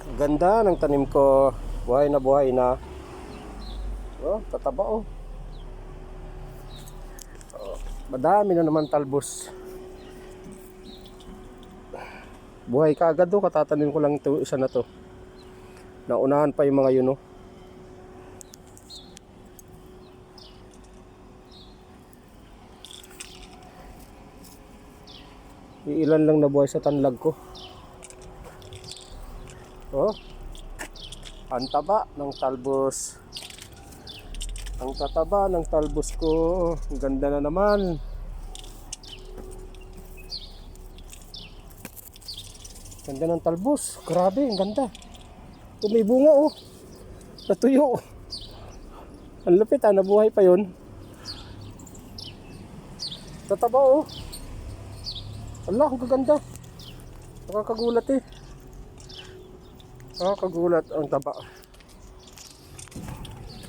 Ganda ng tanim ko. Buhay na buhay na. Oh, tataba oh. oh. Madami na naman talbos. Buhay ka agad oh. Katatanim ko lang ito isa na to. Naunahan pa yung mga yun oh. Iilan lang nabuhay sa tanlag ko. Oh. Ang taba ng talbos. Ang tataba ng talbos ko. Ang ganda na naman. Ganda ng talbos. Grabe, ang ganda. Bunga oh. Natuyo. Ang lupit ah, nabuhay pa yon. Tataba oh. Allah, ang gaganda. Nakakagulat eh. Nakakagulat ang taba.